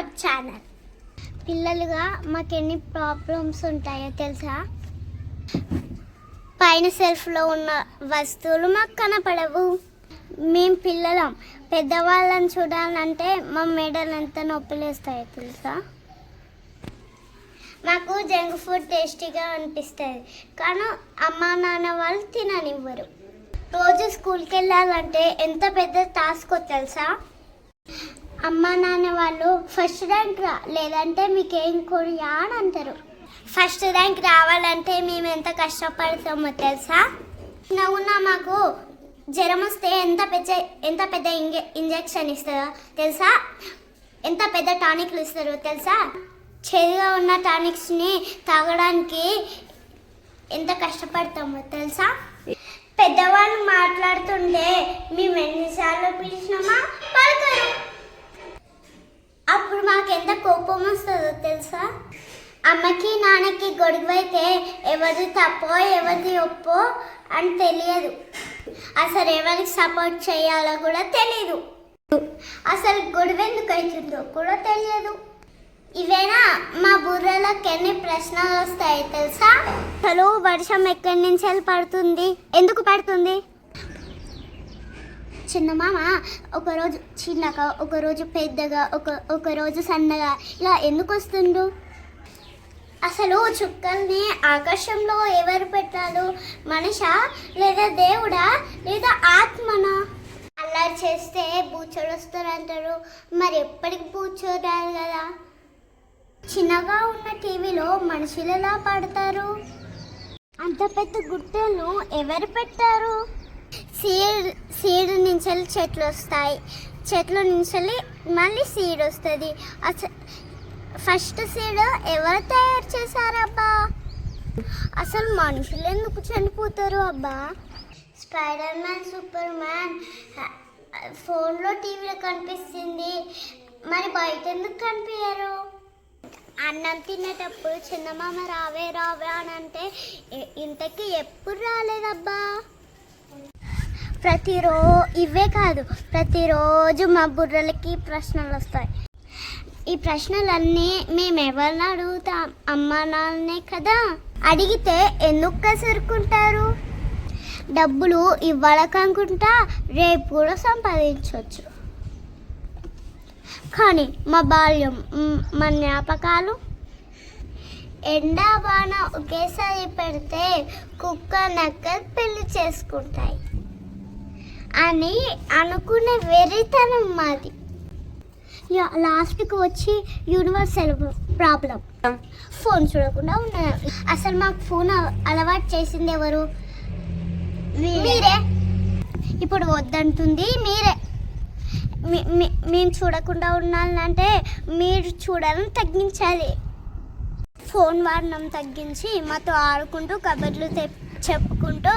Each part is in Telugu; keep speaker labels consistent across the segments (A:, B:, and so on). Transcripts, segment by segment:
A: Our channel. పిల్లలుగా మాకు ఎన్ని ప్రాబ్లమ్స్ ఉంటాయో తెలుసా? పైన సెల్ఫ్లో ఉన్న వస్తువులు మాకు కనపడవు. మేము పిల్లలం. పెద్దవాళ్ళని చూడాలంటే మా మెడలు ఎంత నొప్పిలేస్తాయో తెలుసా? మాకు జంక్ ఫుడ్ టేస్టీగా అనిపిస్తుంది. కానీ అమ్మా నాన్న వాళ్ళు తిననివ్వరు. రోజు స్కూల్కి వెళ్ళాలంటే ఎంత పెద్ద టాస్క్ తెలుసా? అమ్మా నాన్న వాళ్ళు ఫస్ట్ ర్యాంక్ రా లేదంటే మీకేం కొరియా అని అంటారు. ఫస్ట్ ర్యాంక్ రావాలంటే మేము ఎంత కష్టపడతామో తెలుసా? నవ్వున్నా మాకు జ్వరం వస్తే ఎంత పెద్ద ఎంత పెద్ద ఇంజె ఇంజెక్షన్ ఇస్తారో తెలుసా? ఎంత పెద్ద టానిక్లు ఇస్తారో తెలుసా? చేదుగా ఉన్న టానిక్స్ని తాగడానికి ఎంత కష్టపడతామో తెలుసా? పెద్దవాళ్ళు మాట్లాడుతుంటే మేము ఎన్నిసార్లు పిలిచినామా? తెలుసా? అమ్మకి నాన్నకి గొడవ అయితే ఎవరిది తప్పో ఎవరిది ఒప్పో అని తెలియదు. అసలు ఎవరికి సపోర్ట్ చేయాలో కూడా తెలియదు అసలు గొడవ ఎందుకు అవుతుందో కూడా తెలియదు. ఇవేనా? మా బుర్రలోకి ఎన్ని ప్రశ్నలు వస్తాయి తెలుసా? అసలు వర్షం ఎక్కడి నుంచి పడుతుంది? ఎందుకు పడుతుంది? చిన్న మామ ఒకరోజు చిన్నగా ఒకరోజు పెద్దగా ఒక ఒకరోజు సన్నగా ఇలా ఎందుకు వస్తుండు? అసలు చుక్కల్ని ఆకాశంలో ఎవరు పెట్టారు? మనిషా లేదా దేవుడా లేదా ఆత్మనా? అల్లరి చేస్తే బూచోడు వస్తారంటారు మరి ఎప్పటికి బూచోడారు కదా? చిన్నగా ఉన్న టీవీలో మనుషులు ఎలా పడతారు? అంత పెద్ద గుర్తులను ఎవరు పెట్టారు? సీడ్ సీడ్ నుంచి చెట్లు వస్తాయి. చెట్ల నుంచి వెళ్ళి మళ్ళీ సీడ్ వస్తుంది. ఫస్ట్ సీడ్ ఎవరు తయారు చేశారబ్బా అసలు మనుషులు ఎందుకు చనిపోతారు అబ్బా? స్పైడర్ మ్యాన్ సూపర్ మ్యాన్ ఫోన్లో టీవీలో కనిపిస్తుంది. మరి బయట ఎందుకు కనిపించారు అన్నం తినేటప్పుడు చిన్నమామ రావే రావే అని అంటే ఇంతకీ ఎప్పుడు రాలేదబ్బా? ప్రతిరో ఇవే కాదు ప్రతిరోజు మా బుర్రలకి ప్రశ్నలు వస్తాయి. ఈ ప్రశ్నలన్నీ మేము ఎవరిని అడుగుతాం? అమ్మా నాన్నే కదా? అడిగితే ఎందుకు కసురుకుంటారు? డబ్బులు ఇవ్వాలకనుకుంటా రేపు కూడా సంపాదించవచ్చు కానీ మా బాల్యం మా జ్ఞాపకాలు? ఎండా వాన ఒకేసారి పెడితే కుక్క నక్క పెళ్ళి చేసుకుంటాయి. అని అనుకునే వెరితనం మాది. లాస్ట్కి వచ్చి యూనివర్సల్ ప్రాబ్లం. ఫోన్ చూడకుండా ఉన్నారు అసలు మాకు ఫోన్ అలవాటు చేసింది ఎవరు? మీరే. ఇప్పుడు వద్దంటుంది మీరే. మీ- మేము చూడకుండా ఉండాలంటే మీరు చూడాలని తగ్గించాలి. ఫోన్ వాడడం తగ్గించి మాతో ఆడుకుంటూ కబుర్లు చెప్పుకుంటూ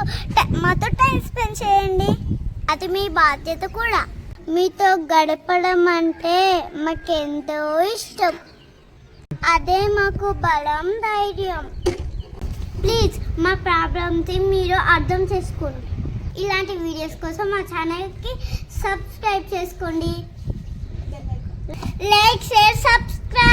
A: మాతో టైం స్పెండ్ చేయండి. అది మీ బాధ్యత కూడా. మీతో గడపడం అంటే మాకెంతో ఇష్టం. అదే మాకు బలం ధైర్యం. ప్లీజ్ మా ప్రాబ్లమ్ని మీరు అర్థం చేసుకోండి. ఇలాంటి వీడియోస్ కోసం మా ఛానల్కి సబ్స్క్రైబ్ చేసుకోండి. Like share subscribe.